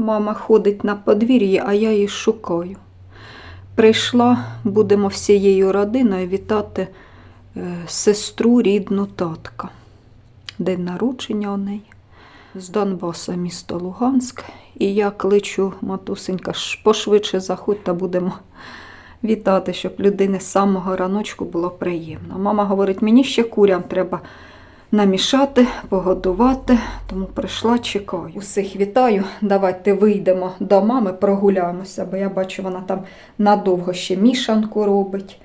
Мама ходить на подвір'ї, а я її шукаю. Прийшла, будемо всією родиною вітати е, сестру рідну татка. День народження у неї з Донбаса, місто Луганськ. І я кличу матусенька, пошвидше заходь та будемо вітати, щоб людини з самого раночку було приємно. Мама говорить, мені ще курям треба намішати, погодувати, тому прийшла, чекаю. Усіх вітаю. Давайте вийдемо до мами, прогуляємося, бо я бачу, вона там надовго ще мішанку робить.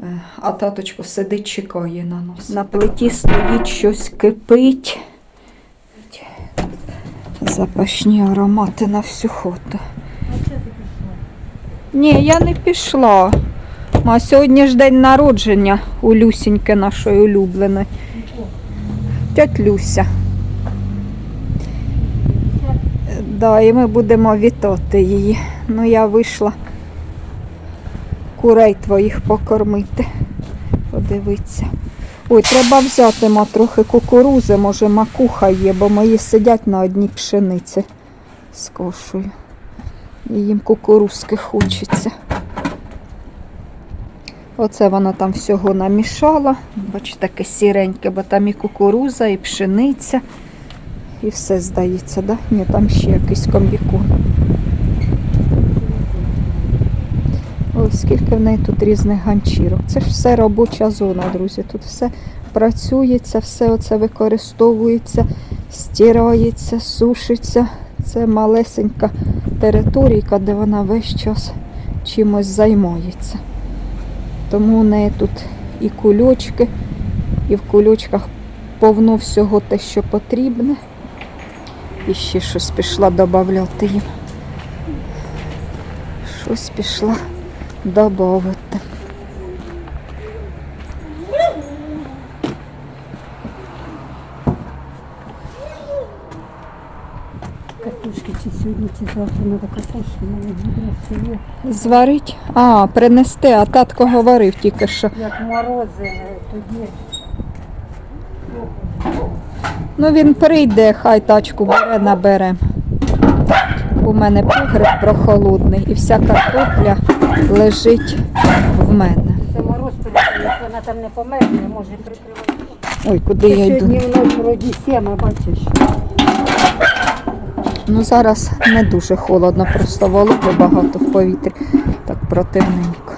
Е, А таточко сидить, чекає на нас. На плиті стоїть щось кипить. Запашні аромати на всю хату. Ні, я не пішла. А сьогодні ж день народження у Люсіньки нашої улюбленої. Тьоть Люся. Да, і ми будемо вітати її. Ну, я вийшла курей твоїх покормити. Подивитися. Ой, треба взяти ма трохи кукурузи, може макуха є, бо мої сидять на одній пшениці з кошею. І їм кукурузки хочеться. Оце вона там всього намішала. Бачите, таке сіреньке, бо там і кукуруза, і пшениця. І все здається, да? Ні, там ще якийсь комбікон. Ось скільки в неї тут різних ганчірок. Це ж все робоча зона, друзі. Тут все працюється, все оце використовується, стирається, сушиться. Це малесенька територійка, де вона весь час чимось займається. Тому у неї тут і кульочки, і в кульочках повно всього те, що потрібне. І ще щось пішла додати їм. Щось пішла додати. Картошки чи сьогодні, чи завтра треба картошки, але буде всього. Зварить? А, принести, а татко говорив тільки що. Як морози, тоді Ну він прийде, хай тачку бере, набере. У мене погреб прохолодний і вся картопля лежить в мене. це мороз перестає, вона там не померзне, може прикривати. Ой, куди я йду? Сьогодні вночі вроді сіма, бачиш. Ну зараз не дуже холодно, просто вологи багато в повітрі. Так противненько.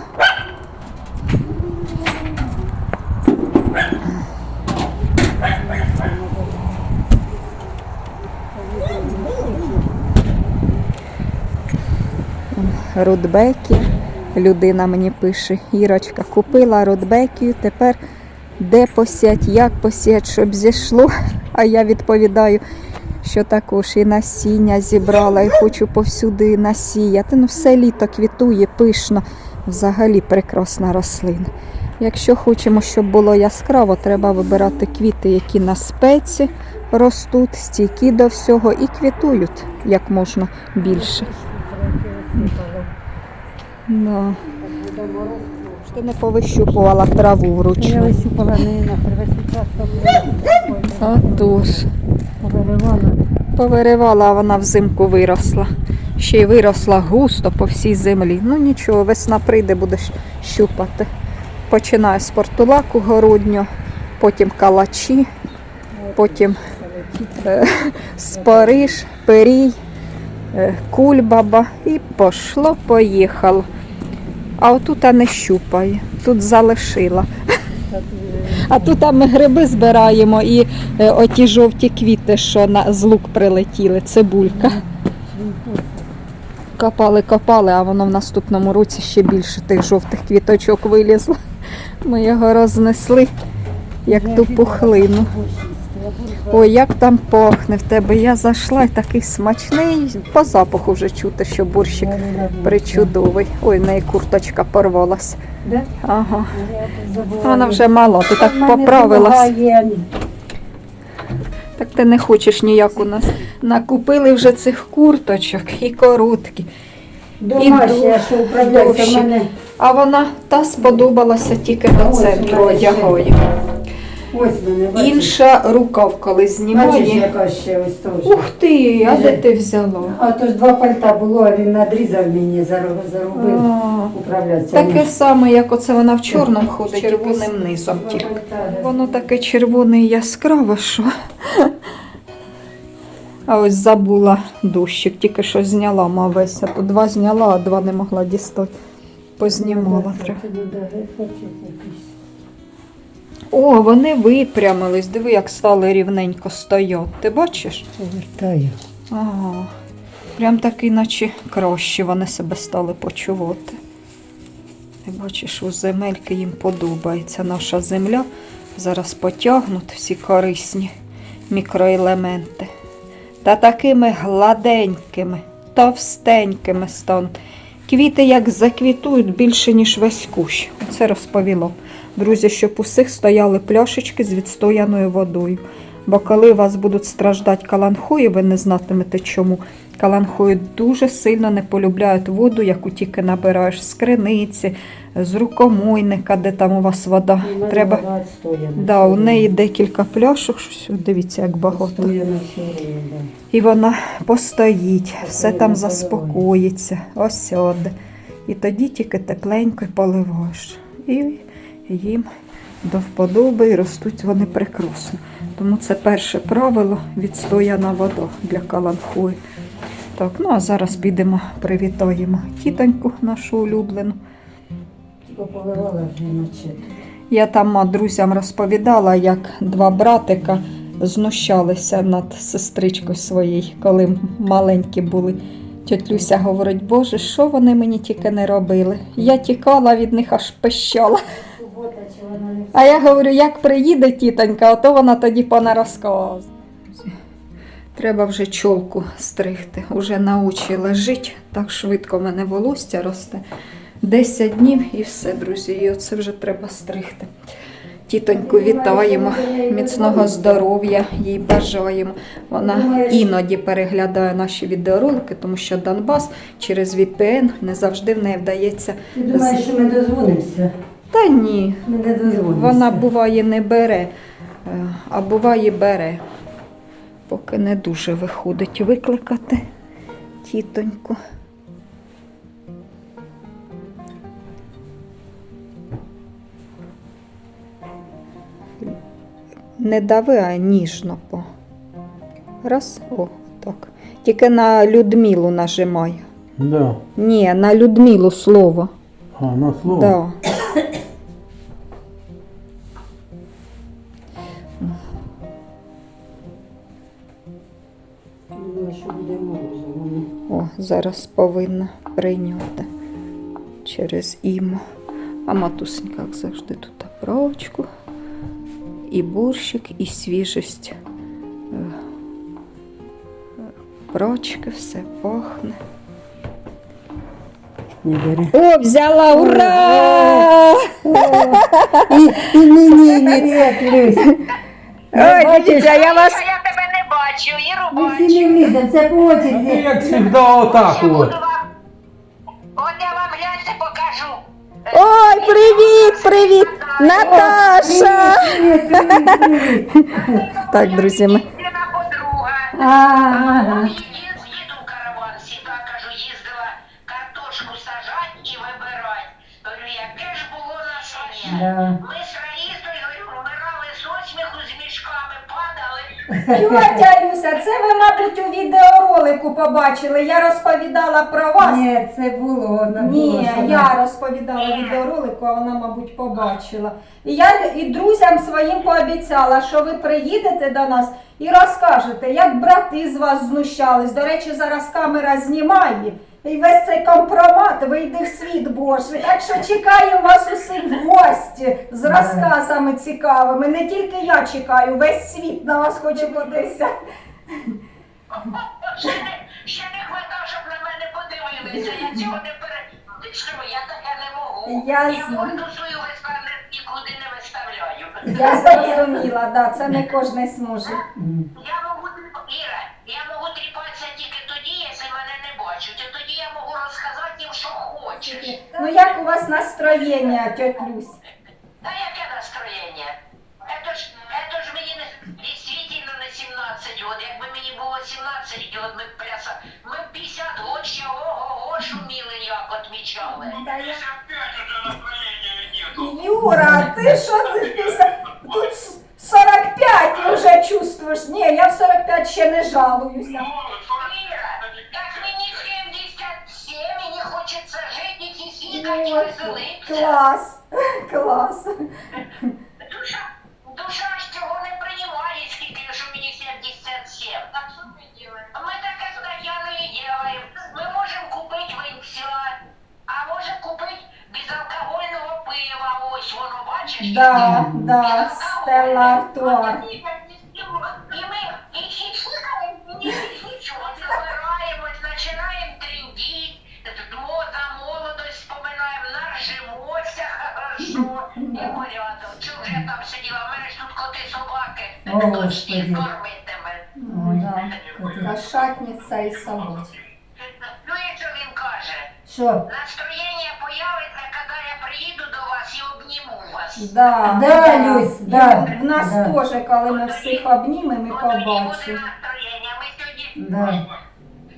Рудбекі. Людина мені пише, Ірочка, купила рудбекію, тепер де посять, як посять, щоб зійшло. А я відповідаю, що також і насіння зібрала, і хочу повсюди насіяти. Ну, все літо квітує, пишно, взагалі прекрасна рослина. Якщо хочемо, щоб було яскраво, треба вибирати квіти, які на спеці ростуть, стійкі до всього і квітують як можна більше. Да. Ти не повищупувала траву Я вручну. висипала не на час, Отож. повиривала. Повиривала, а вона взимку виросла. Ще й виросла густо по всій землі. Ну нічого, весна прийде, будеш щупати. Починаю з портулаку городню, потім калачі, потім е, спариж, перій, е, кульбаба і пошло, поїхало. А отут не щупає, тут залишила. А тут ми гриби збираємо і е, оті жовті квіти, що на з лук прилетіли, цибулька. Копали, копали, а воно в наступному році ще більше тих жовтих квіточок вилізло. Ми його рознесли, як ту пухлину. Ой, як там пахне в тебе. Я зайшла і такий смачний. По запаху вже чути, що борщик причудовий. Ой, в неї курточка порвалась. Ага. Вона вже мала, ти так поправилась. Так ти не хочеш ніяк у нас. Накупили вже цих курточок і короткі. Домашня, що управляється в довші. мене. А вона та сподобалася тільки до Ось центру одягає. Ось бачиш? Інша рукав, коли Бачиш, знімає. яка ще ось теж. Ух ти, а де ти взяла? А то ж два пальта було, а він надрізав мені, зару- заробив А, управлятися. Таке саме, як оце вона в чорному ходить, Червоним низом. Два тільки. пальта, да. Воно таке червоне і яскраве, що. А ось забула дощик, тільки що зняла мавеся. То два зняла, а два не могла дістати. Познімала Ну, треба. О, вони випрямились. Диви, як стали рівненько стояти. Ти бачиш? Повертаю. Ага. Прям таки, наче краще вони себе стали почувати. Ти бачиш, у земельки їм подобається наша земля. Зараз потягнуть всі корисні мікроелементи. Та такими гладенькими, товстенькими стануть. Квіти як заквітують більше, ніж весь кущ. Це розповіло. Друзі, щоб усіх стояли пляшечки з відстояною водою. Бо коли у вас будуть страждати каланхої, ви не знатимете чому. Каланхої дуже сильно не полюбляють воду, яку тільки набираєш з криниці, з рукомойника, де там у вас вода. У Треба. вода. Да, у неї декілька пляшок, дивіться, як багато. Да. І вона постоїть, все там заспокоїться, осяде. І тоді тільки тепленько поливаєш. І їм до вподоби і ростуть вони прекрасно. Тому це перше правило відстояна вода для каланхої. Так, ну а зараз підемо, привітаємо тітоньку нашу улюблену. Я там друзям розповідала, як два братика знущалися над сестричкою своєю, коли маленькі були. Тьоть говорить, Боже, що вони мені тільки не робили? Я тікала від них аж пищала. Субота, чи вона не А я говорю, як приїде тітонька, ото вона тоді понарозказує. Треба вже чолку стригти. Уже на очі лежить, так швидко в мене волосся росте. 10 днів і все, друзі. І оце вже треба стригти. Тітоньку вітаємо, міцного здоров'я їй бажаємо. Вона іноді переглядає наші відеоролики, тому що Донбас через VPN не завжди в неї вдається. Ти думаєш, що ми дозвонимося? Та ні, не вона буває не бере, е, а буває бере. Поки не дуже виходить викликати тітоньку. Не дави, а ніжно по. Раз, о, так. Тільки на Людмилу нажимай. Да. Ні, на Людмилу слово. А, на слово. Да. Зараз повинна прийняти через імо. А матусенька, як завжди, тут прочку, і борщик, і свіжість е, прочки, все пахне. О, взяла! Ура! І мені не. Ой, дитя, я вас бачу і Ми рубачу. всі не вліземо, це по Ну, очереді. як завжди, отак Ще буду от. вам. От я вам гляньте покажу. Е, Ой, привіт, привіт! Наташа! Привіт, привіт, привіт. Так, друзі, ми. Єдина подруга. Ага. Її з їду в караван сіда, кажу, їздила картошку сажать і вибирать. Говорю, яке ж було насіння. Да. Ми Тьотя Люся, це ви, мабуть, у відеоролику побачили. Я розповідала про вас. Ні, це було. Ні, я розповідала відеоролику, а вона, мабуть, побачила. І я і друзям своїм пообіцяла, що ви приїдете до нас і розкажете, як брати з вас знущались. До речі, зараз камера знімає. І весь цей компромат вийде в світ Божий. Так що чекаємо вас усіх в гості з розказами цікавими. Не тільки я чекаю, весь світ на вас хоче подивитися. Ще не, ще не хватало, щоб на мене подивилися. Я цього не пере... Ти Що, я таке не можу. Я я морду свою виставляю, нікуди не виставляю. Я зрозуміла, да, це не кожен зможе. Я можу хочеш. Ну як у вас настроєння, тьоть Люсь? Та яке настроєння? Это ж, это ж мені действительно на 17 років. Якби мені було 17 років, мы б пляса, мы б 50 років ще ого-го шуміли, як отмічали. Ну, та я- Юра, ты що ти після... Тут с- 45 і вже чувствуєш. Ні, я в 45 ще не жалуюсь. Молодь хіхікати, веселитися. Клас, клас. Душа, душа ж цього не приймає, скільки, що мені 77. Так що ми робимо? Ми таке з Тетяною делаем. Ми можемо купити винця, а можемо купити безалкогольного пива. Ось воно, бачиш? Да, да, Стелла Артуар. Да. коти. Кошатниця і собачка. Ну і що він каже? Що? Настроєння появиться, коли я приїду до вас і обніму вас. Да, Да, Люсь, да. В нас да. теж, коли ми всіх обнімемо і побачимо. настроєння. Ми сьогодні Да.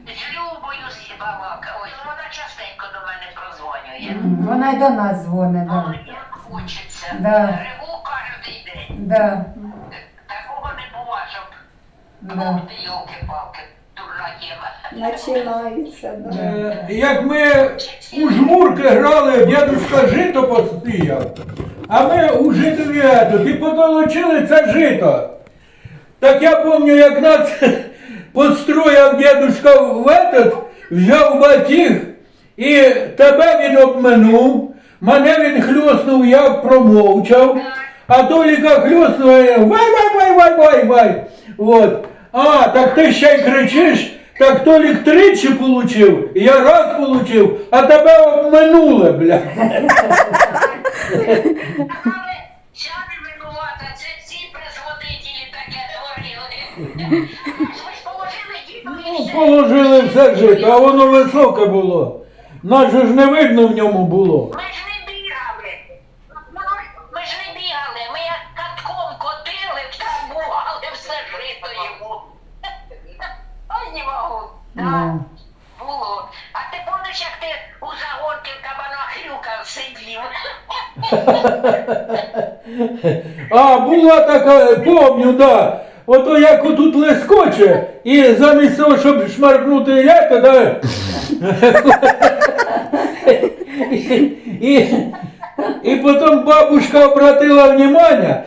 з Любою сібалака. Ось вона частенько до мене прозвонює. Вона й до нас дзвонить, да. Ой, як хочеться. Да. Реву кожен день. Да. Да. Ох йолки-палки, дурна тема. Починається, да. Е, Як ми у жмурки грали, дядюшка жито посіяв, а ми у житові і потолочили це жито. Так я пам'ятаю, як нас построїв дядюшка в етот, взяв батіг і тебе він обминув, мене він хльоснув, я промовчав, а Толіка хльоснув, і вай, вай, вай, вай, вай, вай. От. А, так ти ще й кричиш, так Толік тричі получив, я раз получив, а тебе обминули, бля. Але ця не винувата, це ці призводителі таке творили. Положили положили все жито, а воно високе було. Нас же ж не видно в ньому було. Ми ж А, була така, помню, да. Ото як отут лескоче, і замість того, щоб шмаркнути яйка, да. І, і, і потім бабушка обратила внимание.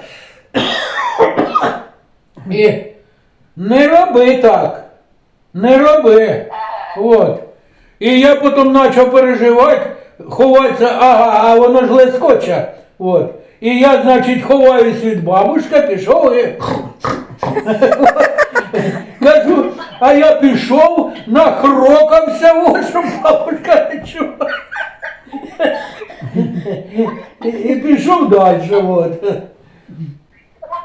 І не роби так. Не роби. От. І я потім почав переживати, ховатися, ага, а воно ж лескоче. От. І я, значить, ховаюсь від бабушки, пішов і. Кажу, а я пішов, нахрокався, от, щоб бабушка не чула. І, і пішов далі. От.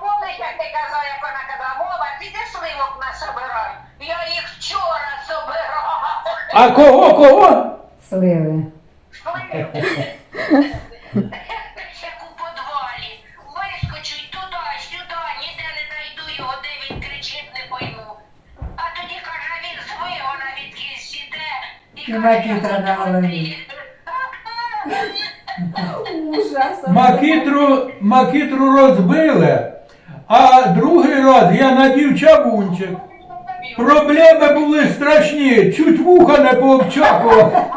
Помниш, як ти казав, як вона казала, Вова, піди сливок насобирай. Я їх вчора собирала. А кого, кого? Сливи. Як у подвалі. Вискочу й туди, сюди, ніде не знайду його, де він кричить, не пойму. А тоді каже, він зви, вона відкись сіде. І макітра на голові. Ужас. Макітру, макітру розбили, а другий раз я надів чавунчик. Проблеми були страшні, чуть вуха не пообчакував.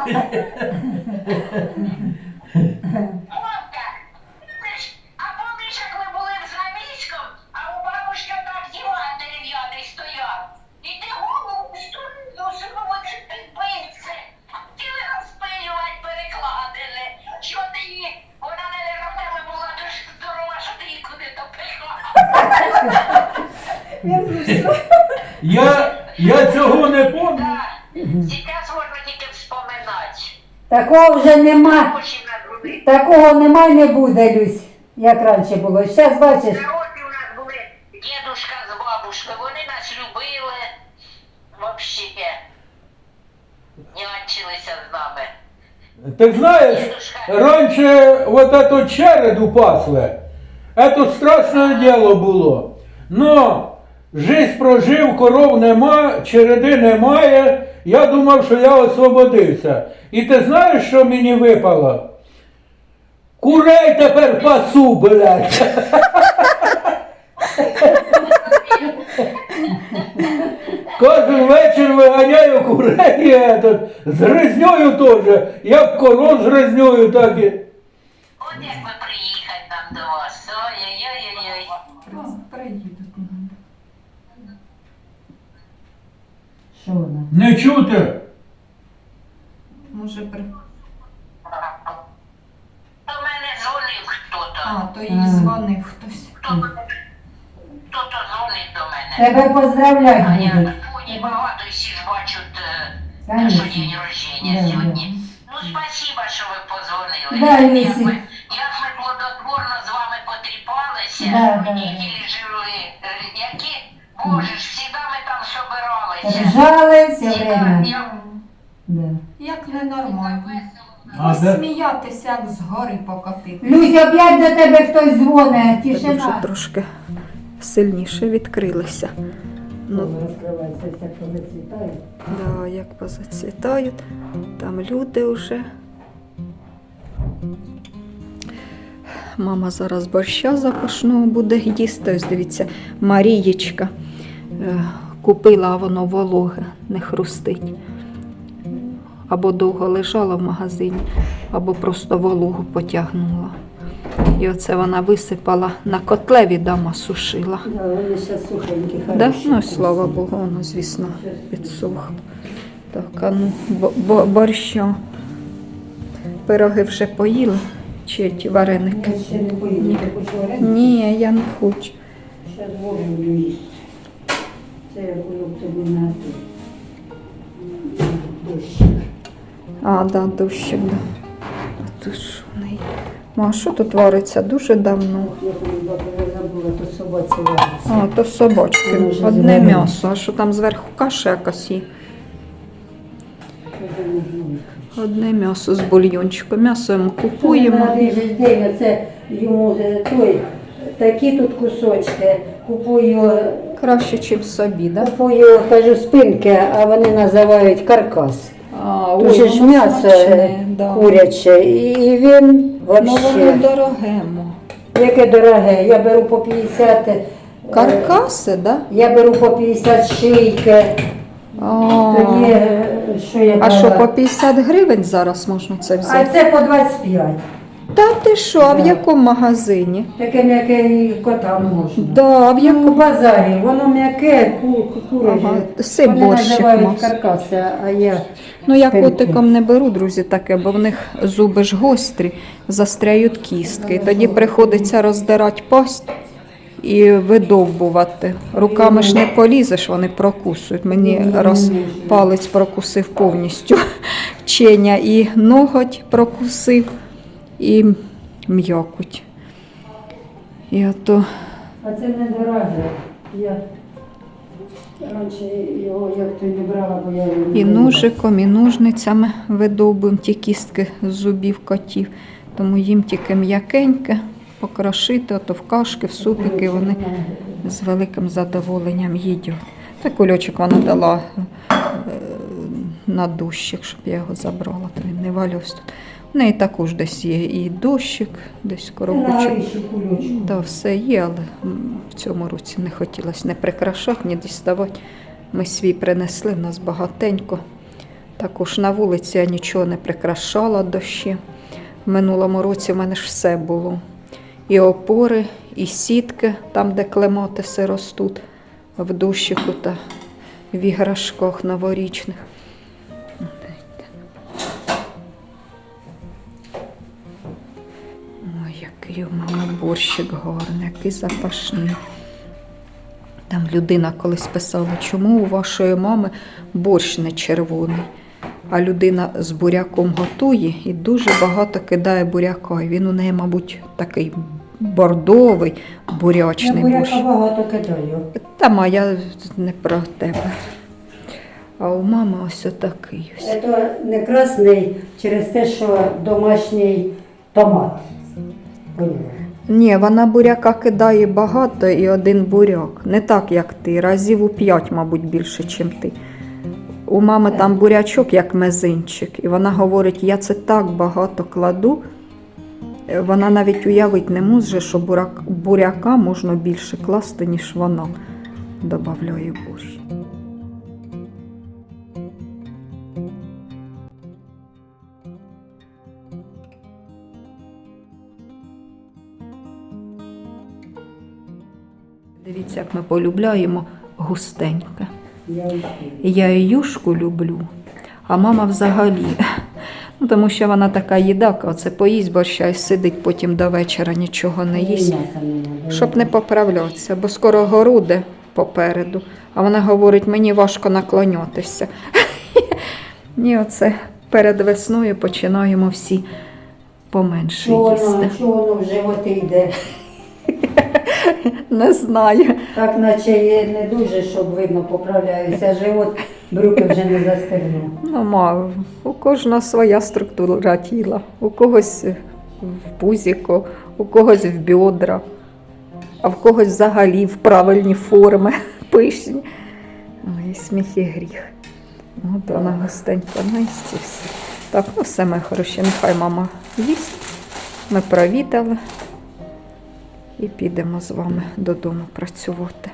Я, я цього не пам'ятаю. Такого вже нема. Такого нема не буде, Люсь, як раніше було. Зараз бачиш. Роки у нас були дідушка з бабушкою, вони нас любили. Вообще. Нянчилися з нами. Ти знаєш, раніше вот эту череду пасли. Это страшне діло було. Но Жизнь прожив, коров нема, череди немає. Я думав, що я освободився. І ти знаєш, що мені випало? Курей тепер пасу, блядь. Кожен вечір виганяю курей этот, з гризньою теж. Як коров з гризньою, так і. От як би приїхати нам до вас. Ой-ой-ой-ой. Що вона? Не чути. Може, при... До мене дзвонив хто-то. А, то їй А. дзвонив хтось. Хто- Хто-то дзвонить до мене. Тебе поздравлять А я будуть. на фоні багато всі ж бачать, е, що день рождення Да, сьогодні. Ну, спасибо, що ви позвонили. Да, як, Лісі. ми, як ми плодотворно з вами потріпалися, Да, да. неділі жили. Е, Які, боже ж, Ржали все время. як- Да. Як ненормально. А, де? Сміятися, як з гори покотити. Люся, опять до тебе хтось дзвонить. Вже Тишина. трошки сильніше відкрилися. Ну, розкривається, як коли цвітає. да, як позацвітають, там люди вже. Мама зараз борща запашного буде їсти. Ось дивіться, Марієчка е, купила, а воно вологе, не хрустить. Або довго лежала в магазині, або просто вологу потягнула. І оце вона висипала на котлеві, дама сушила. Да, вони ще сухенькі, Да? Ну, слава Богу, воно, звісно, підсохло. Так, а ну, бо- бо- борща. Пироги вже поїли? Чи ті вареники? Я ще не поїду, ти? Ні, я не хочу. Ще зворю їсти. Це я буду тобі на. Дощик. А, да, дощик, да. А тут що в неї? Ну, а що тут вариться дуже давно? Я коли бабу я забула, то собаці вариться. А, то собачки. Воно вже Одне зелене. м'ясо, а що там зверху каша якась є? Одне м'ясо з бульйончиком. М'ясо ми купуємо. День, це йому е, той, такі тут кусочки. Купую, Краще, ніж собі, да? купую, кажу, спинки, а вони називають каркас. А, Тут же ж воно м'ясо смачне, да. куряче, і він Ну, воно вообще, дороге. мо. яке дороге, я беру по 50, е, Каркаси, да? я беру по 50 шийки, А, тоді, е, що я а брала? що, по 50 гривень зараз можна це А взяти? це по 25. Та ти що, а в якому магазині? Таке м'яке і котам можна. Да, а в Ну, у якому? базарі, воно м'яке, ку, ку. Ага, сип Вони борщик називають мас. каркаси, а я Ну я спинки. котиком не беру, друзі, таке, бо в них зуби ж гострі, застряють кістки. І тоді приходиться роздирати пасть і видовбувати. Руками ж не полізеш, вони прокусують. Мені раз палець прокусив повністю ченя і ноготь прокусив, і м'якоть. І ото А це не дороге. Я раніше його як то не брала, бо я його не І ножиком, і ножницями видовбуємо ті кістки з зубів котів. Тому їм тільки м'якеньке, покрошити, ото в кашки, в супики вони з великим задоволенням їдять. Це кульочок вона дала е, на дощик, щоб я його забрала, то він не валявся тут. В неї також десь є і дощик, десь коробочок. Та все є, але в цьому році не хотілося не прикрашати, ні діставати. Ми свій принесли, в нас багатенько. Також на вулиці я нічого не прикрашала дощі. В минулому році в мене ж все було. І опори, і сітки, там, де клематиси ростуть, в дощику та в іграшках новорічних. Борщик гарний, який запашний. Там людина колись писала, чому у вашої мами борщ не червоний. А людина з буряком готує і дуже багато кидає буряка. І він у неї, мабуть, такий бордовий, Я бурячний борщ. буряка багато кидаю. Та я не про тебе. А у мами ось отакий ось. Це не красний через те, що домашній томат. Поняла? Ні, вона буряка кидає багато і один буряк. Не так, як ти. Разів у п'ять, мабуть, більше, ніж ти. У мами там бурячок, як мезинчик, і вона говорить, я це так багато кладу. Е, Вона навіть уявити не може, що буряка можна більше класти, ніж вона додає борщ. Ми полюбляємо густеньке. Я і юшку люблю, а мама взагалі. Ну, тому що вона така їдака, оце поїсть борща і сидить потім до вечора, нічого не їсть, щоб не поправлятися, бо скоро городи попереду. А вона говорить, мені важко наклонятися. І оце перед весною починаємо всі поменше їсти. воно в животи йде? Не знаю. Так наче є не дуже, щоб видно, поправляюся. Живот брюки вже не застигнув. Ну, ма, у кожного своя структура тіла. У когось в пузіко, у когось в бедра, а в когось взагалі в правильні форми пишні. Ой, сміх і гріх. От вона густенько наїсть і все. Так, ну все моє хороше, нехай мама їсть. Ми провідали і підемо з вами додому працювати.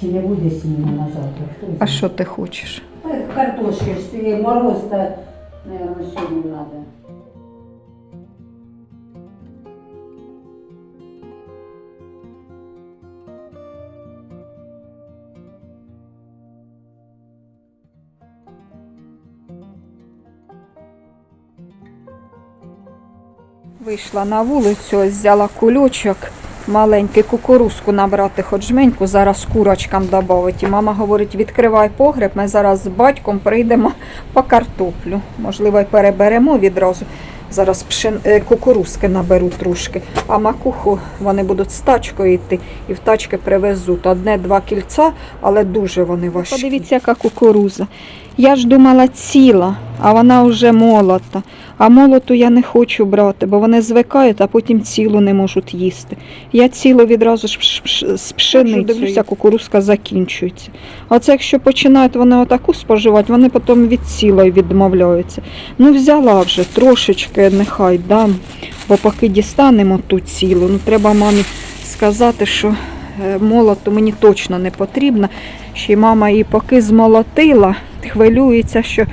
Чи не буде сім'я на завтра. А що ти хочеш? Картошки мороз та, сьогодні треба. Вийшла на вулицю, взяла кульочок, маленький кукурузку набрати, хоч жменьку, зараз курочкам додати. І мама говорить, відкривай погреб, ми зараз з батьком прийдемо по картоплю. Можливо, переберемо відразу. Зараз пшен... е, кукурузки наберу трошки, а макуху вони будуть з тачкою йти і в тачки привезуть. Одне-два кільця, але дуже вони важкі. Подивіться, яка кукуруза. Я ж думала ціла, а вона вже молота. А молоту я не хочу брати, бо вони звикають, а потім цілу не можуть їсти. Я цілу відразу ж з пшеницею. Дивлюся, кукурузка закінчується. А це якщо починають вони отаку споживати, вони потім від цілої відмовляються. Ну, взяла вже трошечки, нехай дам, бо поки дістанемо ту цілу, ну треба мамі сказати, що е, молоту мені точно не потрібно. Ще й мама її поки змолотила, хвилюється, що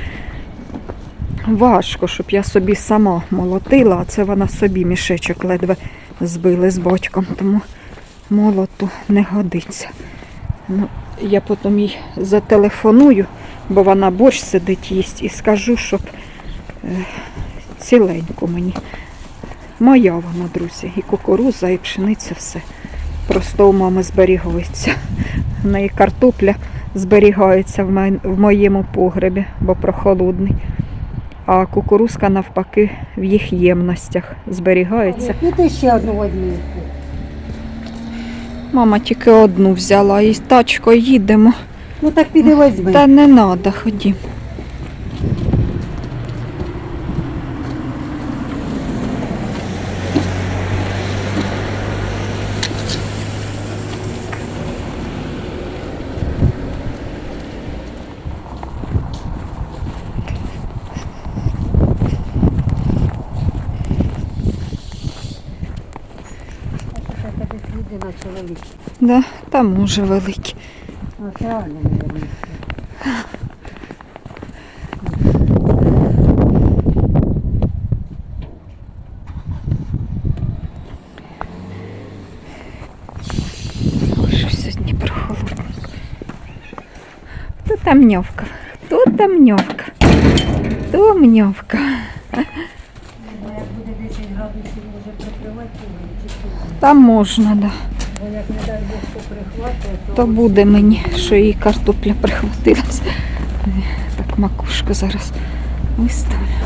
важко, щоб я собі сама молотила, а це вона собі мішечок ледве збили з батьком, тому молоту не годиться. Ну, я потім їй зателефоную, бо вона борщ сидить їсть, і скажу, щоб е, ціленько мені. Моя вона, друзі, і кукуруза, і пшениця, все. Просто у мами зберігається. В неї картопля зберігається в, моєму погребі, бо прохолодний. А кукурузка навпаки в їх ємностях зберігається. І ще одну возьми. Мама тільки одну взяла і тачкою їдемо. Ну так піди возьми. Та не треба, ходім. Це тебе сліди на чоловік. Да, там може великі. А реально, мабуть. Ой, що сьогодні прохолодно. Хто там ньовка? Хто там ньовка? Хто мньовка? То... Буде мені, що її картопля прихватилась. Так, макушку зараз виставлю.